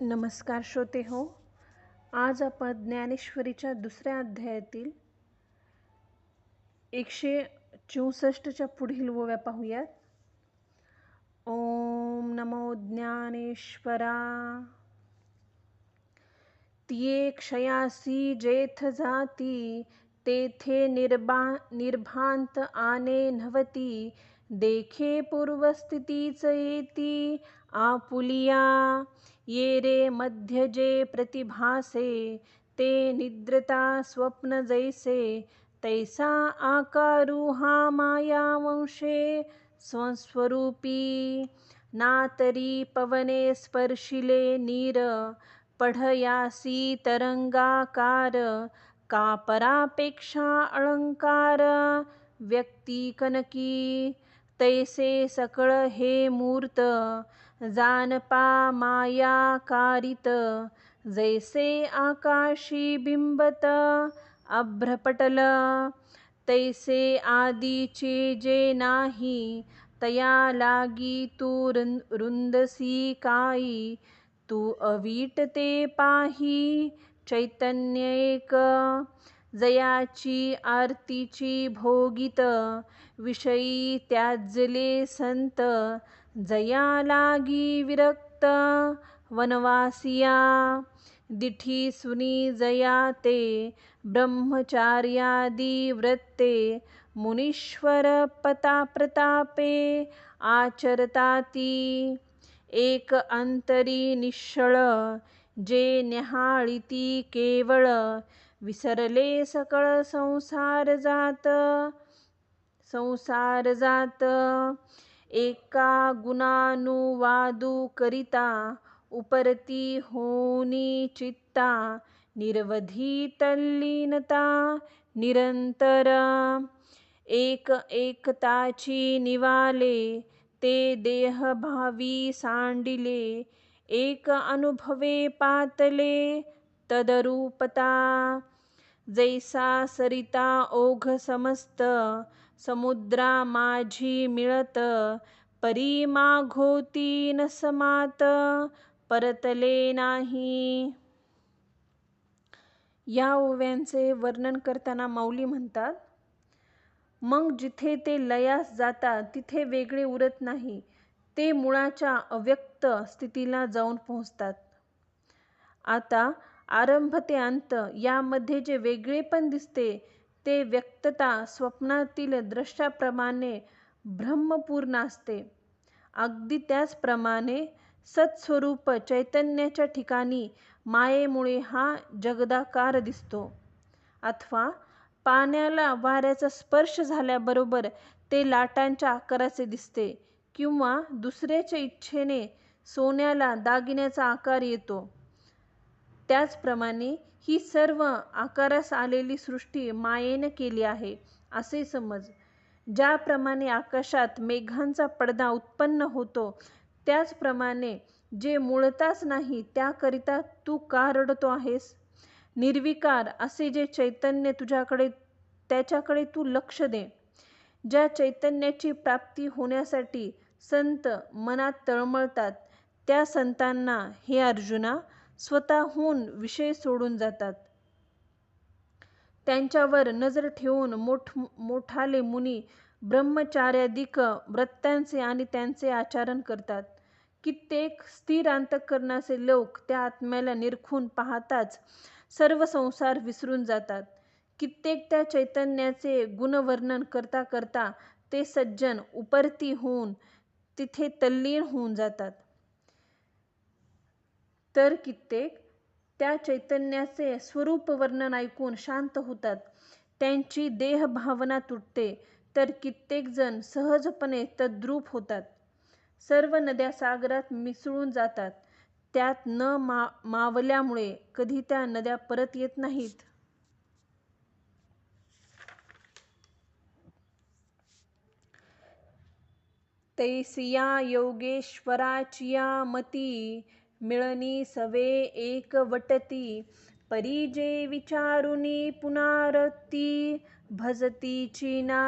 नमस्कार श्रोते हो आज आपण ज्ञानेश्वरीच्या दुसऱ्या अध्यायातील एकशे चौसष्टच्या पुढील ओव्या पाहूयात. ओम नमो ज्ञानेश्वरा. तिये क्षयासी जेथ जाती तेथे निर्बा निर्भांत आने नव्हती देखे पूर्वस्थितीच येती आपुलिया। ये रे मध्य जे प्रतिभासे ते निद्रता स्वप्न जैसे तैसा आकारू हा माया वंशे स्वस्वरूपी नातरी पवने स्पर्शिले नीर पढयासी तरंगाकार कापरापेक्षा अलंकार व्यक्ती कनकी तैसे सकळ हे मूर्त जानपा मायाकारित जैसे आकाशी बिंबत अभ्रपटल तैसे आदीचे जे नाही। तया लागी तू रुंदसी काई। तू अवीट ते पाही चैतन्य एक। जयाची आरतीची भोगित विषयी त्याजले संत जया लागी विरक्त वनवासिया दिठी सुनी जया ते ब्रह्मचार्यादी व्रते मुनीश्वर पता प्रतापे आचरताती एक अंतरी निश्चळ जे न्याहाळीती केवळ विसरले सकळ संसार जात. संसार जात. एका गुणानुवादू करिता उपरती होनी चित्ता निरवधी तल्लीनता निरंतर. एक एकताची निवाले ते देहभावी सांडिले. एक अनुभवे पातले तदरूपता। जैसा सरिता ओघ समस्त समुद्रा माझी मिळत परी माघोती नसमात परतले नाही। या ओव्यांचे वर्णन करताना माऊली म्हणतात मग जिथे ते लयास जातात तिथे वेगळे उरत नाही ते मुळाच्या अव्यक्त स्थितीला जाऊन पोहोचतात. आता आरंभ ते अंत. यामध्ये जे वेगळेपण दिसते ते व्यक्तता स्वप्नातील द्रष्ट्याप्रमाणे ब्रह्मपूर्ण असते. अगदी त्याचप्रमाणे सत्स्वरूप चैतन्याच्या ठिकाणी मायेमुळे हा जगदाकार दिसतो. अथवा पाण्याला वाऱ्याचा स्पर्श झाल्याबरोबर ते लाटांच्या आकाराचे दिसते किंवा दुसऱ्याच्या इच्छेने सोन्याला दागिन्याचा आकार येतो. त्याचप्रमाणे ही सर्व आकारास आलेली सृष्टी मायेने केली आहे असे समज. ज्याप्रमाणे आकाशात मेघांचा पडदा उत्पन्न होतो त्याचप्रमाणे जे मुळताच नाही त्याकरिता तू का रडतो आहेस? निर्विकार असे जे चैतन्य तुझ्याकडे त्याच्याकडे तू लक्ष दे. ज्या चैतन्याची प्राप्ती होण्यासाठी संत मनात तळमळतात त्या संतांना हे अर्जुना स्वतःहून विषय सोडून जातात. त्यांच्यावर नजर ठेवून मोठ मोठाले मुनी ब्रह्मचार्यादिक व्रत्यांचे आणि त्यांचे आचरण करतात. कित्येक स्थिर अंतकरणाचे लोक त्या आत्म्याला निरखून पाहताच सर्व संसार विसरून जातात. कित्येक त्या चैतन्याचे गुणवर्णन करता करता ते सज्जन उपरती होऊन तिथे तल्लीन होऊन जातात. तर कित्येक त्या चैतन्याचे स्वरूप वर्णन ऐकून शांत होतात. त्यांची देहभावना तुटते तर कित्येक जण सहजपणे तद्रूप होतात. सर्व नद्या सागरात मिसळून जातात. त्यात न मा मावल्यामुळे कधी त्या नद्या परत येत नाहीत. तैसिया योगेश्वराचिया मती मिळनी सवे एक वटती परी जे विचारुनी पुनारती भजतीची ना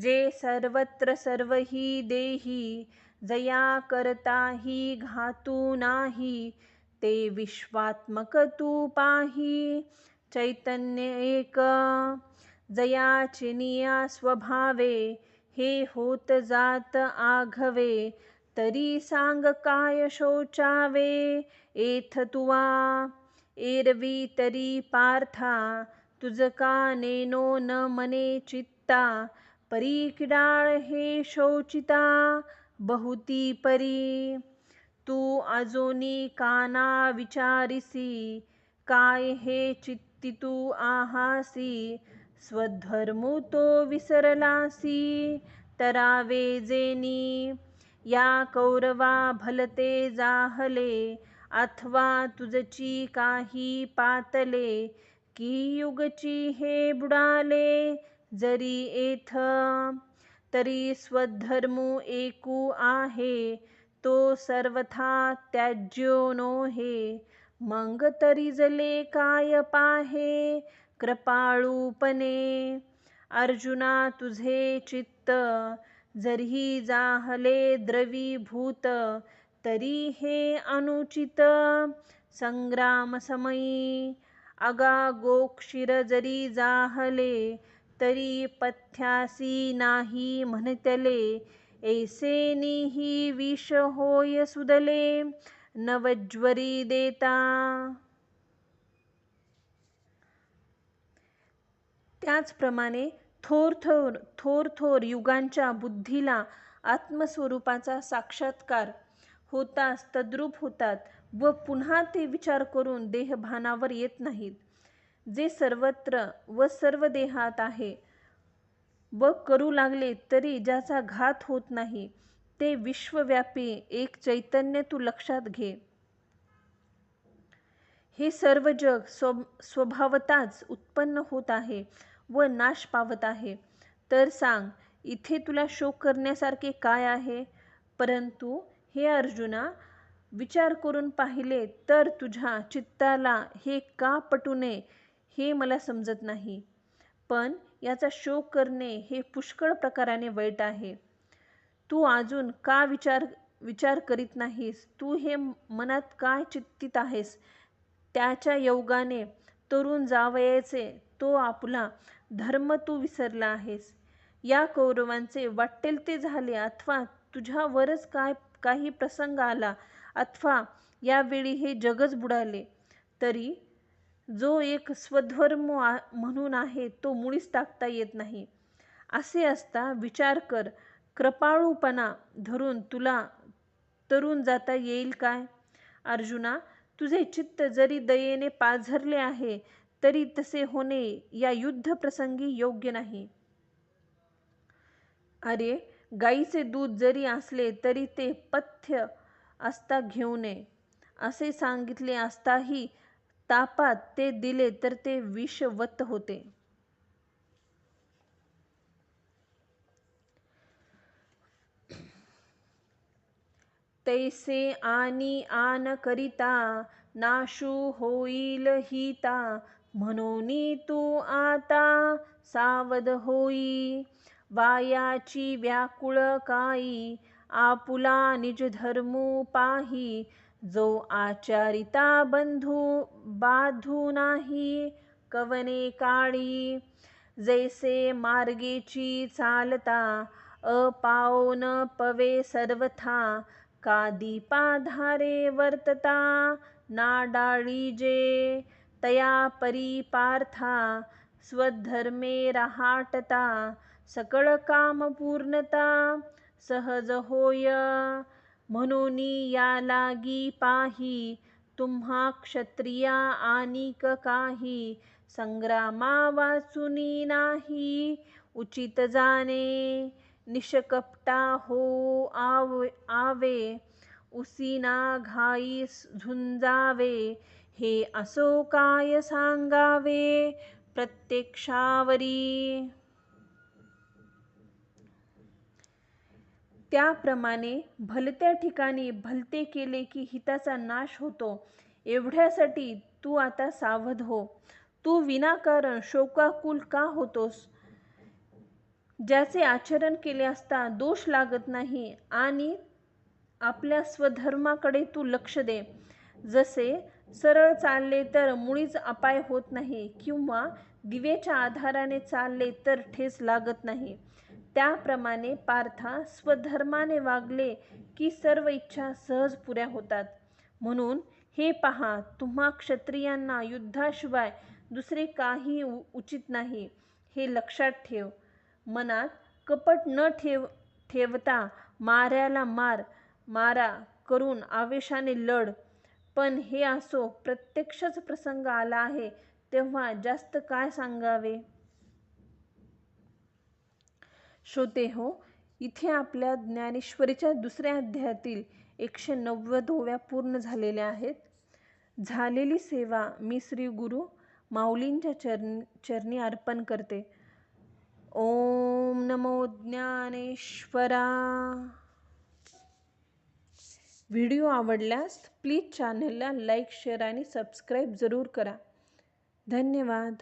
जे सर्वत्र सर्वही देही जया करताही घातू नाही ते विश्वात्मक तू पाही. चैतन्य एक जयाचिनिया स्वभावे हे होत जात आघवे तरी सांग काय शोचावे एथ तुवा? एरवी तरी पार्था तुझ का नेनो न मने चित्ता. परी किडाळ हे शोचिता बहुती परी. तू अजोनी काना विचारिसी काय हे चित्ती तू आहासी? स्वधर्मू तो विसरलासी तरावे जेनी. या कौरवा भलते जाहले अथवा तुझची काही पातले की युगची हे बुडाले जरी एथ तरी स्वधर्मू एकू आहे तो सर्वथा त्याज्यो नोहे. मग तरी जले काय पाहे कृपाळूपणे अर्जुना तुझे चित्त जरी जाहले द्रवीभूत तरी हे अनुचित संग्रामसमयी गोक्षिर जरी जाहले तरी पथ्यासी नाही म्हणतले ऐसेनिही विष होय सुदले नवज्वरी देता। त्याचप्रमाणे थोर थोर थोर थोर युगांच्या बुद्धीला आत्मस्वरूपाचा साक्षात्कार होतास तद्रूप होतात व पुन्हा ते विचार करून देहभानावर येत नाहीत. जे सर्वत्र व सर्व देहात आहे व करू लागले तरी ज्याचा घात होत नाही ते विश्वव्यापी एक चैतन्य तू लक्षात घे. हे सर्व जग स्व स्वभावताच उत्पन्न होत आहे. व नाश पावत आहे. तर सांग इथे तुला शोक करण्यासारखे काय आहे? परंतु हे अर्जुना विचार करून पाहिले तर तुझ्या चित्ताला हे का पटू नये हे मला समजत नाही. पण याचा शोक करणे हे पुष्कळ प्रकाराने वाईट आहे. तू अजून का विचार विचार करीत नाहीस? तू हे मनात काय चित्तित आहेस? त्याच्या योगाने तरुण जावयाचे तो आपला धर्म तू विसरला आहेस. या कौरवांचे वाटेल ते झाले. अथवा तुझ्यावरच काय काही प्रसंग आला? अथवा यावेळी हे जगच बुडाले. तरी जो एक स्वधर्म म्हणून आहे तो मुळीच टाकता येत नाही. असे असता विचार कर कृपाळूपणा धरून तुला तरुण जाता येईल काय? अर्जुना तुझे चित्त जरी दयेने पाझरले आहे तरी तसे होणे या युद्ध प्रसंगी योग्य नाही. अरे गाईचे दूध जरी असले तरी ते पथ्य असता घेऊ नये. असे सांगितले असताही तापात ते दिले तर ते विषवत होते. तैसे आणि आन करिता नाशू होईल हिता म्हणून तू आता सावध होई. वायाची व्याकुळ काई आपुला निज धर्मू पाही. जो आचारिता बंधू बाधू नाही कवने काळी. जैसे मार्गेची चालता अपाओन पवे सर्वथा. का दीपाधारे वर्तता नाडाळी जे तया परी पार्था स्वधर्मे रहाटता सकळ काम पूर्णता सहज होय. म्हणून या लागी पाही तुम्हा क्षत्रिया आनिक काही संग्रामा वाचुनी नाही उचित जाणे. निष्कपटा हो आव आवे उसीना घाई झुंजावे हे असो काय सांगावे प्रत्यक्षावरी. त्याप्रमाणे भलत्या ठिकाणी भलते केले की हिताचा नाश होतो. एवढ्यासाठी तू आता सावध हो. तू विनाकारण शोकाकुल का होतोस? ज्याचे आचरण केले असता दोष लागत नाही आणि आपल्या स्वधर्माकडे तू लक्ष दे. जसे सरळ चालले तर मुळीच अपाय होत नाही किंवा दिव्याच्या आधाराने चालले तर ठेस लागत नाही. त्याप्रमाणे पार्था स्वधर्माने वागले की सर्व इच्छा सहज पुऱ्या होतात. म्हणून हे पहा तुम्हा क्षत्रियांना युद्धाशिवाय दुसरे काही उचित नाही. हे लक्षात ठेव. मनात कपट न ठेव ठेवता माऱ्याला मार मारा करून आवेशाने लढ. पण हे असो प्रत्यक्षच प्रसंग आला आहे तेव्हा जास्त काय सांगावे? श्रोते हो इथे आपल्या ज्ञानेश्वरीच्या दुसऱ्या अध्यायातील एकशे नव्वद ओव्या पूर्ण झालेल्या आहेत. झालेली सेवा मी श्री गुरु माऊलींच्या चरणी चरणी अर्पण करते. ओम नमो ज्ञानेश्वरा! व्हिडिओ आवडल्यास प्लीज चॅनलला लाईक शेअर आणि सबस्क्राईब जरूर करा. धन्यवाद.